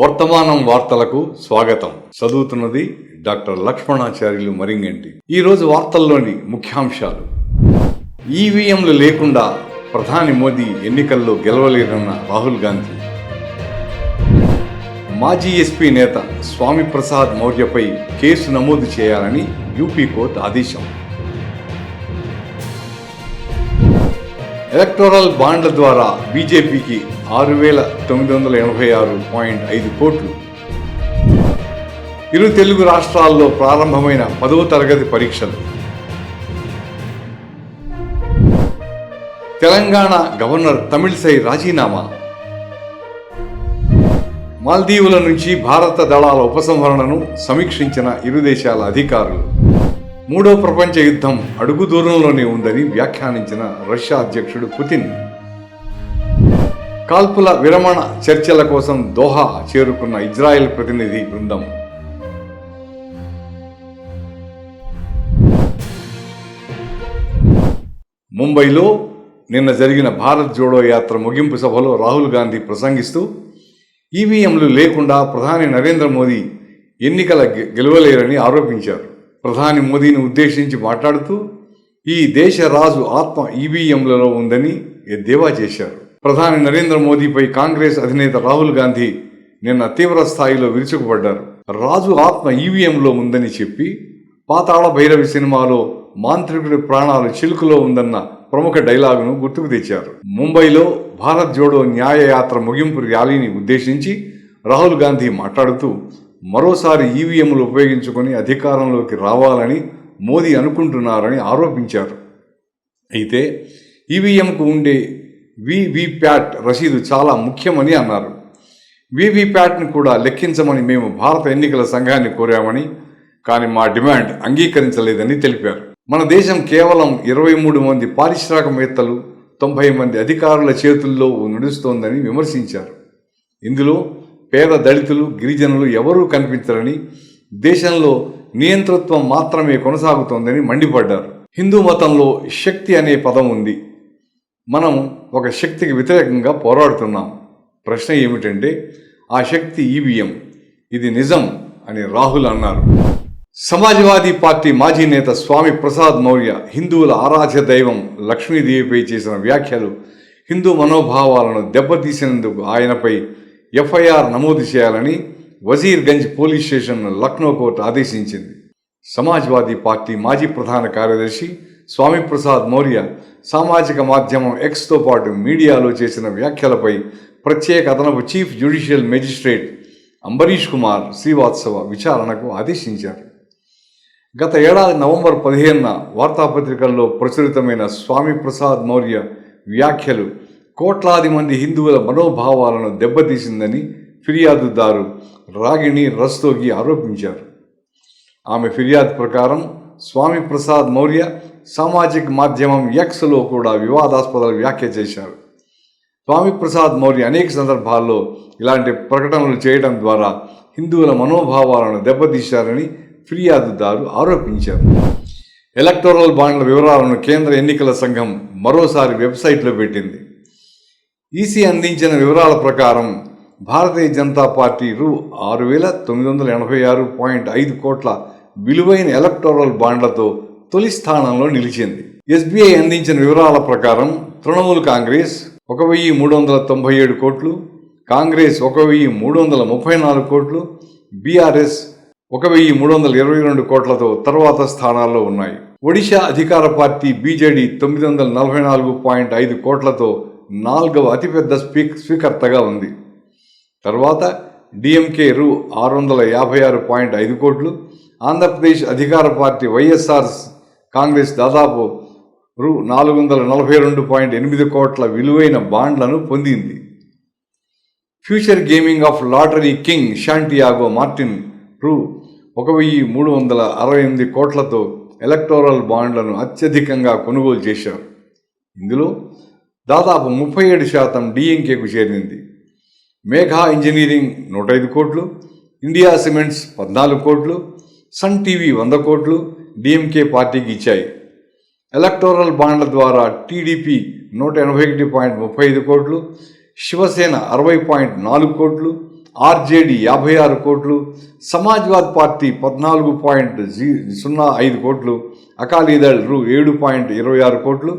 వర్తమానం వార్తలకు స్వాగతం. చదువుతున్నది డాక్టర్ లక్ష్మణాచార్యులు మరింగంటి. ఈరోజు వార్తల్లోని ముఖ్యాంశాలు. ఈవీఎంలు లేకుండా ప్రధాని మోదీ ఎన్నికల్లో గెలవలేరన్న రాహుల్ గాంధీ. మాజీ ఎస్పీ నేత స్వామి ప్రసాద్ మౌర్యపై కేసు నమోదు చేయాలని యూపీ కోర్టు ఆదేశం. ఎలక్టోరల్ బాండ్ల ద్వారా బీజేపీకి ఆరు వేల తొమ్మిది వందల ఎనభై ఆరు పాయింట్ ఐదు కోట్లు. ఇరు తెలుగు రాష్ట్రాల్లో ప్రారంభమైన పదవ తరగతి పరీక్షలు. తెలంగాణ గవర్నర్ తమిళిసై రాజీనామా. మాల్దీవుల నుంచి భారత దళాల ఉపసంహరణను సమీక్షించిన ఇరు దేశాల అధికారులు. మూడో ప్రపంచ యుద్ధం అడుగు దూరంలోనే ఉందని వ్యాఖ్యానించిన రష్యా అధ్యక్షుడు పుతిన్. కాల్పుల విరమణ చర్చల కోసం దోహా చేరుకున్న ఇజ్రాయెల్ ప్రతినిధి బృందం. ముంబైలో నిన్న జరిగిన భారత్ జోడో యాత్ర ముగింపు సభలో రాహుల్ గాంధీ ప్రసంగిస్తూ ఈవీఎంలు లేకుండా ప్రధాని నరేంద్ర మోదీ ఎన్నికల గెలవలేరని ఆరోపించారు. ప్రధాని మోదీని ఉద్దేశించి మాట్లాడుతూ ఈ దేశ రాజు ఆత్మ ఈవీఎంలలో ఉందని ఎద్దేవా చేశారు. ప్రధాని నరేంద్ర మోదీపై కాంగ్రెస్ అధినేత రాహుల్ గాంధీ నిన్న తీవ్ర స్థాయిలో విరుచుకుపడ్డారు. రాజు ఆత్మ ఈవీఎంలో ఉందని చెప్పి పాతాళ భైరవి సినిమాలో మాంత్రికుడి ప్రాణాలు చిలుకులో ఉందన్న ప్రముఖ డైలాగును గుర్తుకు తెచ్చారు. ముంబైలో భారత్ జోడో న్యాయయాత్ర ముగింపు ర్యాలీని ఉద్దేశించి రాహుల్ గాంధీ మాట్లాడుతూ మరోసారి ఈవీఎంలు ఉపయోగించుకొని అధికారంలోకి రావాలని మోదీ అనుకుంటున్నారని ఆరోపించారు. అయితే ఈవీఎంకు ఉండే వివిప్యాట్ రసీదు చాలా ముఖ్యమని అన్నారు. వివిప్యాట్ను కూడా లెక్కించమని మేము భారత ఎన్నికల సంఘాన్ని కోరామని కానీ మా డిమాండ్ అంగీకరించలేదని తెలిపారు. మన దేశం కేవలం ఇరవై మూడు మంది పారిశ్రామికవేత్తలు తొంభై మంది అధికారుల చేతుల్లో నడుస్తోందని విమర్శించారు. ఇందులో పేద దళితులు గిరిజనులు ఎవరూ కనిపించరని దేశంలో నియంతృత్వం మాత్రమే కొనసాగుతోందని మండిపడ్డారు. హిందూ మతంలో శక్తి అనే పదం ఉంది. మనం ఒక శక్తికి వ్యతిరేకంగా పోరాడుతున్నాం. ప్రశ్న ఏమిటంటే ఆ శక్తి ఈవీఎం. ఇది నిజం అని రాహుల్ అన్నారు. సమాజ్వాదీ పార్టీ మాజీ నేత స్వామి ప్రసాద్ మౌర్య హిందువుల ఆరాధ్య దైవం లక్ష్మీదేవిపై చేసిన వ్యాఖ్యలు హిందూ మనోభావాలను దెబ్బతీసినందుకు ఆయనపై ఎఫ్ఐఆర్ నమోదు చేయాలని Wazirganj police station Lucknow court ఆదేశించింది. సమాజ్వాదీ పార్టీ మాజీ ప్రధాన కార్యదర్శి స్వామి ప్రసాద్ మౌర్య సామాజిక మాధ్యమం ఎక్స్తో పాటు మీడియాలో చేసిన వ్యాఖ్యలపై ప్రత్యేక అదనపు chief judicial magistrate Ambarish Kumar Srivastava విచారణకు ఆదేశించారు. గత ఏడాది నవంబర్ పదిహేనున వార్తాపత్రికల్లో ప్రచురితమైన స్వామి ప్రసాద్ మౌర్య వ్యాఖ్యలు కోట్లాది మంది హిందువుల మనోభావాలను దెబ్బతీసిందని ఫిర్యాదుదారు రాగిణి రస్తోగి ఆరోపించారు. ఆమె ఫిర్యాదు ప్రకారం స్వామి ప్రసాద్ మౌర్య సామాజిక మాధ్యమం ఎక్స్లో కూడా వివాదాస్పద వ్యాఖ్య చేశారు. స్వామి ప్రసాద్ మౌర్య అనేక సందర్భాల్లో ఇలాంటి ప్రకటనలు చేయడం ద్వారా హిందువుల మనోభావాలను దెబ్బతీశారని ఫిర్యాదుదారు ఆరోపించారు. ఎలక్టోరల్ బాండ్ల వివరాలను కేంద్ర ఎన్నికల సంఘం మరోసారి వెబ్సైట్లో పెట్టింది. ఈసీ అందించిన వివరాల ప్రకారం భారతీయ జనతా పార్టీ రు ఆరు వేల తొమ్మిది వందల ఎనభై ఆరు పాయింట్ ఐదు కోట్ల విలువైన ఎలక్టోరల్ బాండ్లతో తొలి స్థానంలో నిలిచింది. ఎస్బీఐ అందించిన వివరాల ప్రకారం తృణమూల్ కాంగ్రెస్ ఒక వెయ్యి మూడు వందల తొంభై ఏడు కోట్లు కాంగ్రెస్ ఒక వెయ్యి మూడు వందల ముప్పై నాలుగు కోట్లు బీఆర్ఎస్ ఒక వెయ్యి మూడు వందల ఇరవై రెండు కోట్లతో తర్వాత స్థానాల్లో ఉన్నాయి. ఒడిశా అధికార పార్టీ బీజేడీ తొమ్మిది వందల నలభై నాలుగు పాయింట్ ఐదు కోట్లతో నాలుగవ అతిపెద్ద స్పీక్ స్వీకర్తగా ఉంది. తర్వాత డిఎంకే రూ ఆరు వందల యాభై ఆరు పాయింట్ ఐదు కోట్లు ఆంధ్రప్రదేశ్ అధికార పార్టీ వైఎస్ఆర్ కాంగ్రెస్ దాదాపు రూ నాలుగు వందల నలభై రెండు పాయింట్ ఎనిమిది కోట్ల విలువైన బాండ్లను పొందింది. Future Gaming of lottery king Santiago Martin రూ ఒక వెయ్యి మూడు వందల అరవై ఎనిమిది కోట్లతో ఎలక్టోరల్ బాండ్లను అత్యధికంగా కొనుగోలు చేశారు. ఇందులో దాదాపు ముప్పై ఏడు శాతం డిఎంకేకు చేరింది. మేఘా ఇంజనీరింగ్ నూట ఐదు కోట్లు ఇండియా సిమెంట్స్ పద్నాలుగు కోట్లు సన్ టీవీ వంద కోట్లు డిఎంకే పార్టీకి ఇచ్చాయి. ఎలక్టోరల్ బాండ్ల ద్వారా టీడీపీ నూట ఎనభై ఒకటి పాయింట్ ముప్పై ఐదు కోట్లు శివసేన అరవై పాయింట్ నాలుగు కోట్లు ఆర్జేడి యాభై ఆరు కోట్లు సమాజ్వాద్ పార్టీ పద్నాలుగు పాయింట్ జీ సున్నా ఐదు కోట్లు అకాలీదళ్ రు ఏడు పాయింట్ ఇరవై ఆరు కోట్లు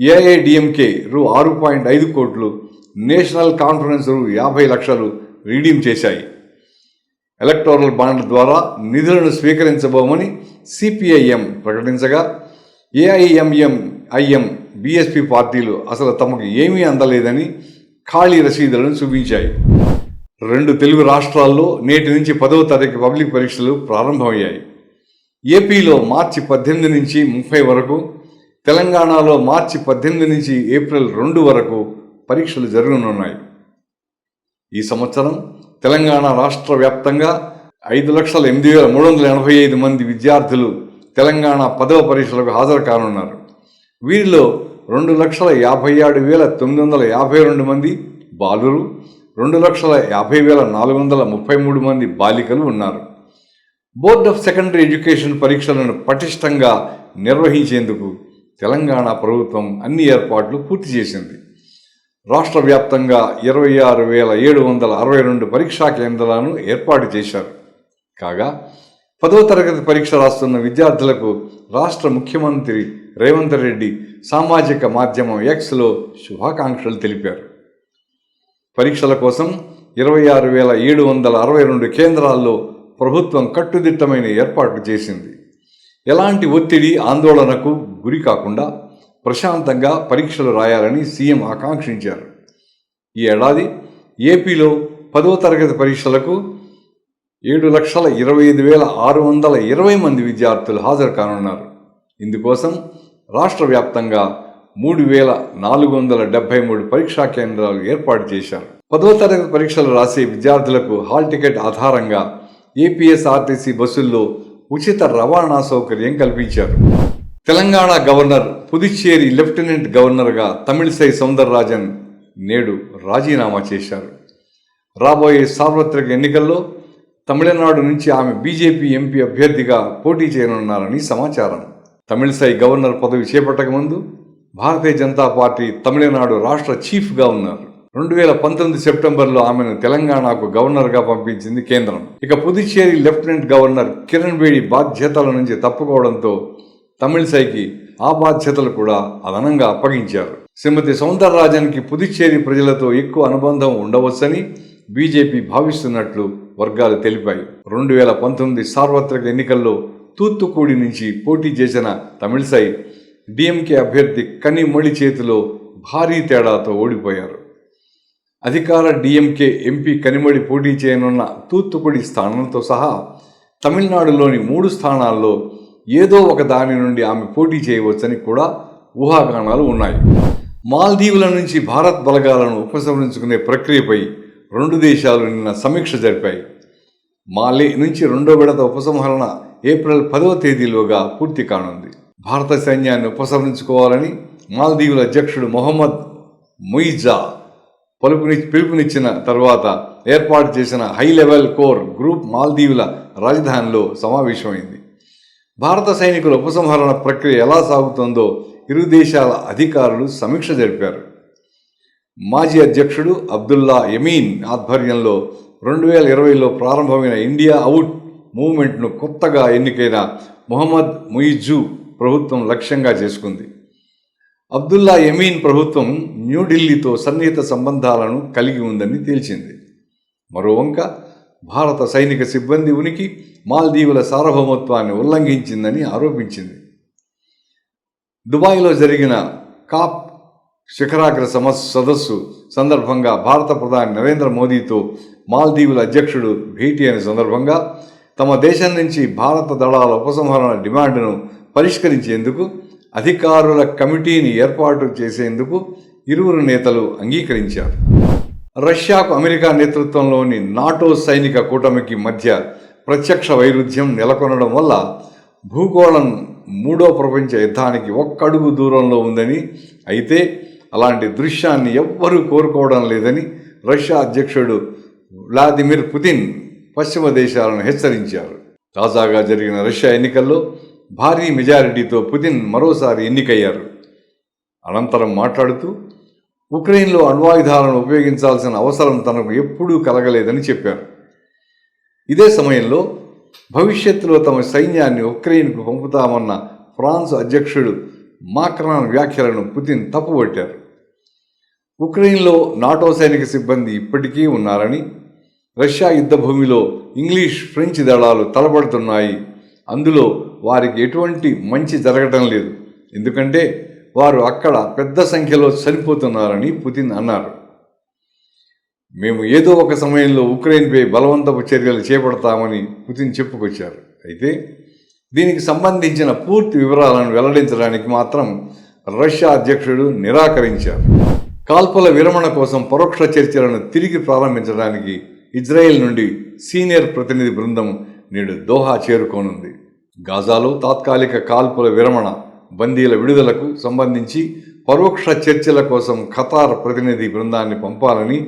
ఏఐడిఎంకే రు ఆరు పాయింట్ ఐదు కోట్లు నేషనల్ కాన్ఫరెన్స్ రు యాభై లక్షలు రీడీమ్ చేశాయి. ఎలక్టోరల్ బాండ్ల ద్వారా నిధులను స్వీకరించబోమని సిపిఐఎం ప్రకటించగా ఏఐఎంఎం ఐఎం బీఎస్పీ పార్టీలు అసలు తమకు ఏమీ అందలేదని ఖాళీ రసీదులను చూపించాయి. రెండు తెలుగు రాష్ట్రాల్లో నేటి నుంచి పదవ తారీఖు పబ్లిక్ పరీక్షలు ప్రారంభమయ్యాయి. ఏపీలో మార్చి పద్దెనిమిది నుంచి ముప్పై వరకు తెలంగాణలో మార్చి పద్దెనిమిది నుంచి ఏప్రిల్ రెండు వరకు పరీక్షలు జరగనున్నాయి. ఈ సంవత్సరం తెలంగాణ రాష్ట్ర వ్యాప్తంగా ఐదు లక్షల ఎనిమిది వేల మూడు వందల ఎనభై ఐదు మంది విద్యార్థులు తెలంగాణ పదవ పరీక్షలకు హాజరు కానున్నారు. వీరిలో రెండు లక్షల యాభై ఏడు వేల తొమ్మిది వందల యాభై రెండు మంది బాలురు రెండు లక్షల యాభై వేల నాలుగు వందల ముప్పై మూడు మంది బాలికలు ఉన్నారు. బోర్డ్ ఆఫ్ సెకండరీ ఎడ్యుకేషన్ పరీక్షలను పటిష్టంగా నిర్వహించేందుకు తెలంగాణ ప్రభుత్వం అన్ని ఏర్పాట్లు పూర్తి చేసింది. రాష్ట్ర వ్యాప్తంగా ఇరవై ఆరు వేల ఏడు వందల అరవై రెండు పరీక్షా కేంద్రాలను ఏర్పాటు చేశారు. కాగా పదవ తరగతి పరీక్ష రాస్తున్న విద్యార్థులకు రాష్ట్ర ముఖ్యమంత్రి రేవంత్ రెడ్డి సామాజిక మాధ్యమం ఎక్స్లో శుభాకాంక్షలు తెలిపారు. పరీక్షల కోసం ఇరవై ఆరు వేల ఏడు వందల అరవై రెండు కేంద్రాల్లో ప్రభుత్వం కట్టుదిట్టమైన ఏర్పాట్లు చేసింది. ఎలాంటి ఒత్తిడి ఆందోళనకు గురి కాకుండా ప్రశాంతంగా పరీక్షలు రాయాలని సీఎం ఆకాంక్షించారు. ఈ ఏడాది ఏపీలో పదవ తరగతి పరీక్షలకు ఏడు లక్షల ఇరవై ఐదు వేల ఆరు వందల ఇరవై మంది విద్యార్థులు హాజరు కానున్నారు. ఇందుకోసం రాష్ట్ర వ్యాప్తంగా మూడు వేల నాలుగు వందల డెబ్బై మూడు పరీక్షా కేంద్రాలు ఏర్పాటు చేశారు. పదవ తరగతి పరీక్షలు రాసే విద్యార్థులకు హాల్ టికెట్ ఆధారంగా ఏపీఎస్ఆర్టీసీ బస్సుల్లో ఉచిత రవాణా సౌకర్యం కల్పించారు. తెలంగాణ గవర్నర్ పుదుచ్చేరి లెఫ్టినెంట్ గవర్నర్గా తమిళిసై సౌందరరాజన్ నేడు రాజీనామా చేశారు. రాబోయే సార్వత్రిక ఎన్నికల్లో తమిళనాడు నుంచి ఆమె బీజేపీ ఎంపీ అభ్యర్థిగా పోటీ చేయనున్నారని సమాచారం. తమిళసై గవర్నర్ పదవి చేపట్టకముందు భారతీయ జనతా పార్టీ తమిళనాడు రాష్ట్ర చీఫ్గా ఉన్నారు. రెండు వేల పంతొమ్మిది సెప్టెంబర్లో ఆమెను తెలంగాణకు గవర్నర్గా పంపించింది కేంద్రం. ఇక పుదుచ్చేరి లెఫ్టినెంట్ గవర్నర్ కిరణ్ బేడి బాధ్యతల నుంచి తప్పుకోవడంతో తమిళసైకి ఆ బాధ్యతలు కూడా అదనంగా అప్పగించారు. శ్రీమతి సౌందరరాజన్కి పుదుచ్చేరి ప్రజలతో ఎక్కువ అనుబంధం ఉండవచ్చని బీజేపీ భావిస్తున్నట్లు వర్గాలు తెలిపాయి. రెండు వేల పంతొమ్మిది సార్వత్రిక ఎన్నికల్లో తూత్తుకూడి నుంచి పోటీ చేసిన తమిళసై డిఎంకే అభ్యర్థి కనిమొళి చేతిలో భారీ తేడాతో ఓడిపోయారు. అధికార డిఎంకే ఎంపీ కనిమడి పోటీ చేయనున్న తూత్తుకుడి స్థానంతో సహా తమిళనాడులోని మూడు స్థానాల్లో ఏదో ఒక దాని నుండి ఆమె పోటీ చేయవచ్చని కూడా ఊహాగానాలు ఉన్నాయి. మాల్దీవుల నుంచి భారత్ బలగాలను ఉపసంహరించుకునే ప్రక్రియపై రెండు దేశాలు నిన్న సమీక్ష జరిపాయి. మాలే నుంచి రెండో విడత ఉపసంహరణ ఏప్రిల్ పదవ తేదీలోగా పూర్తి కానుంది. భారత సైన్యాన్ని ఉపసంహరించుకోవాలని మాల్దీవుల అధ్యక్షుడు మొహమ్మద్ ముయిజా పలుపుని పిలుపునిచ్చిన తర్వాత ఏర్పాటు చేసిన హై లెవెల్ కోర్ గ్రూప్ మాల్దీవుల రాజధానిలో సమావేశమైంది. భారత సైనికుల ఉపసంహరణ ప్రక్రియ ఎలా సాగుతుందో ఇరు దేశాల అధికారులు సమీక్ష జరిపారు. మాజీ అధ్యక్షుడు అబ్దుల్లా యమీన్ ఆధ్వర్యంలో రెండు వేల ఇరవైలో ప్రారంభమైన ఇండియా అవుట్ మూవ్మెంట్ను కొత్తగా ఎన్నికైన మొహమ్మద్ ముయిజు ప్రభుత్వం లక్ష్యంగా చేసుకుంది. అబ్దుల్లా యమీన్ ప్రభుత్వం న్యూఢిల్లీతో సన్నిహిత సంబంధాలను కలిగి ఉందని తేల్చింది. మరోవంక భారత సైనిక సిబ్బంది ఉనికి మాల్దీవుల సార్వభౌమత్వాన్ని ఉల్లంఘించిందని ఆరోపించింది. దుబాయ్లో జరిగిన కాప్ శిఖరాగ్ర సమస్ సదస్సు సందర్భంగా భారత ప్రధాని నరేంద్ర మోదీతో మాల్దీవుల అధ్యక్షుడు భేటీ అయిన సందర్భంగా తమ దేశం నుంచి భారత దళాల ఉపసంహరణ డిమాండ్ను పరిష్కరించేందుకు అధికారుల కమిటీని ఏర్పాటు చేసేందుకు ఇరువురు నేతలు అంగీకరించారు. రష్యాకు అమెరికా నేతృత్వంలోని నాటో సైనిక కూటమికి మధ్య ప్రత్యక్ష వైరుధ్యం నెలకొనడం వల్ల భూగోళం మూడో ప్రపంచ యుద్ధానికి ఒక్కడుగు దూరంలో ఉందని అయితే అలాంటి దృశ్యాన్ని ఎవ్వరూ కోరుకోవడం లేదని రష్యా అధ్యక్షుడు వ్లాదిమిర్ పుతిన్ పశ్చిమ దేశాలను హెచ్చరించారు. తాజాగా జరిగిన రష్యా ఎన్నికల్లో భారీ మెజారిటీతో పుతిన్ మరోసారి ఎన్నికయ్యారు. అనంతరం మాట్లాడుతూ ఉక్రెయిన్లో అణ్వాయుధాలను ఉపయోగించాల్సిన అవసరం తనకు ఎప్పుడూ కలగలేదని చెప్పారు. ఇదే సమయంలో భవిష్యత్తులో తమ సైన్యాన్ని ఉక్రెయిన్కు పంపుతామన్న ఫ్రాన్స్ అధ్యక్షుడు మాక్రాన్ వ్యాఖ్యలను పుతిన్ తప్పుపట్టారు. ఉక్రెయిన్లో నాటో సైనిక సిబ్బంది ఇప్పటికీ ఉన్నారని రష్యా యుద్ధ భూమిలో ఇంగ్లీష్ ఫ్రెంచ్ దళాలు తలపడుతున్నాయి. అందులో వారికి ఎటువంటి మంచి జరగటం లేదు. ఎందుకంటే వారు అక్కడ పెద్ద సంఖ్యలో చనిపోతున్నారని పుతిన్ అన్నారు. మేము ఏదో ఒక సమయంలో ఉక్రెయిన్పై బలవంతపు చర్యలు చేపడతామని పుతిన్ చెప్పుకొచ్చారు. అయితే దీనికి సంబంధించిన పూర్తి వివరాలను వెల్లడించడానికి మాత్రం రష్యా అధ్యక్షుడు నిరాకరించారు. కాల్పుల విరమణ కోసం పరోక్ష చర్చలను తిరిగి ప్రారంభించడానికి ఇజ్రాయెల్ నుండి సీనియర్ ప్రతినిధి బృందం నేడు దోహా చేరుకోనుంది. గాజాలో తాత్కాలిక కాల్పుల విరమణ బందీల విడుదలకు సంబంధించి పరోక్ష చర్చల కోసం ఖతార్ ప్రతినిధి బృందాన్ని పంపాలని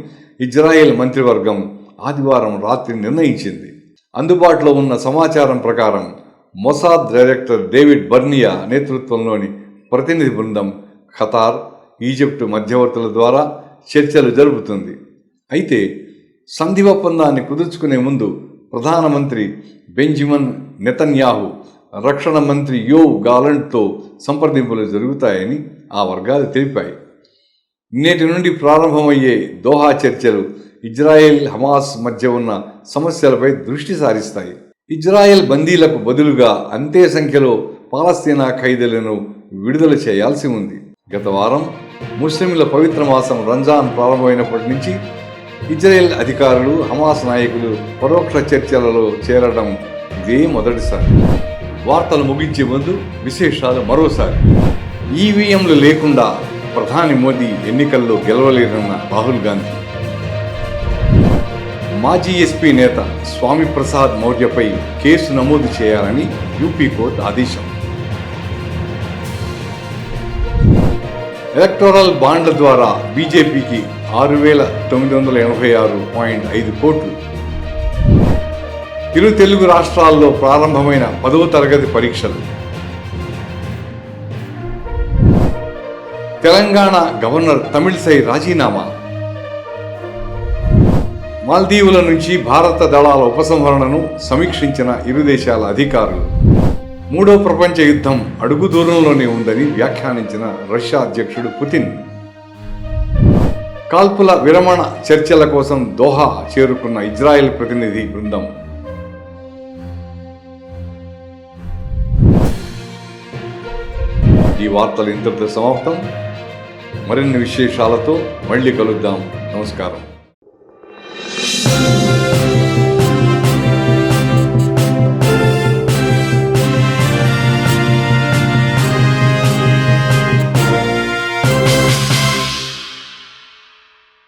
ఇజ్రాయెల్ మంత్రివర్గం ఆదివారం రాత్రి నిర్ణయించింది. అందుబాటులో ఉన్న సమాచారం ప్రకారం మొసాద్ డైరెక్టర్ డేవిడ్ బర్నియా నేతృత్వంలోని ప్రతినిధి బృందం ఖతార్ ఈజిప్టు మధ్యవర్తుల ద్వారా చర్చలు జరుపుతుంది. అయితే సంధి ఒప్పందాన్ని కుదుర్చుకునే ముందు ప్రధానమంత్రి బెంజిమన్ నెతన్యాహు రక్షణ మంత్రి యో గాలంట్తో సంప్రదింపులు జరుగుతాయని ఆ వర్గాలు తెలిపాయి. నేటి నుండి ప్రారంభమయ్యే దోహా చర్చలు ఇజ్రాయెల్ హమాస్ మధ్య ఉన్న సమస్యలపై దృష్టి సారిస్తాయి. ఇజ్రాయెల్ బందీలకు బదులుగా అంతే సంఖ్యలో పాలస్తీనా ఖైదీలను విడుదల చేయాల్సి ఉంది. గత వారం ముస్లింల పవిత్ర మాసం రంజాన్ ప్రారంభమైనప్పటి నుంచి ఇజ్రాయెల్ అధికారులు హమాస్ నాయకులు పరోక్ష చర్చలలో చేరడం ఇదే మొదటిసారి. వార్తలు ముగించే ముందు విశేషాలు మరోసారి. ఈవీఎంలు లేకుండా ప్రధాని మోదీ ఎన్నికల్లో గెలవలేరన్న రాహుల్ గాంధీ. మాజీ ఎస్పీ నేత స్వామి ప్రసాద్ మౌర్యపై కేసు నమోదు చేయాలని యూపీ కోర్టు ఆదేశం. ఎలక్టోరల్ బాండ్ల ద్వారా బీజేపీకి ఆరు వేల తొమ్మిది వందల ఎనభై ఆరు పాయింట్ ఐదు కోట్లు ఇరు తెలుగు రాష్ట్రాల్లో ప్రారంభమైన పదవ తరగతి పరీక్షలు. తెలంగాణ గవర్నర్ తమిళిసై రాజీనామా. మాల్దీవుల నుంచి భారత దళాల ఉపసంహరణను సమీక్షించిన ఇరు దేశాల అధికారులు. మూడో ప్రపంచ యుద్ధం అడుగు దూరంలోనే ఉందని వ్యాఖ్యానించిన రష్యా అధ్యక్షుడు పుతిన్. కాల్పుల విరమణ చర్చల కోసం దోహా చేరుకున్న ఇజ్రాయెల్ ప్రతినిధి బృందం. ఈ వార్తలు ఇంతటితో సమాప్తం. మరిన్ని విశేషాలతో మళ్ళీ కలుద్దాం. నమస్కారం.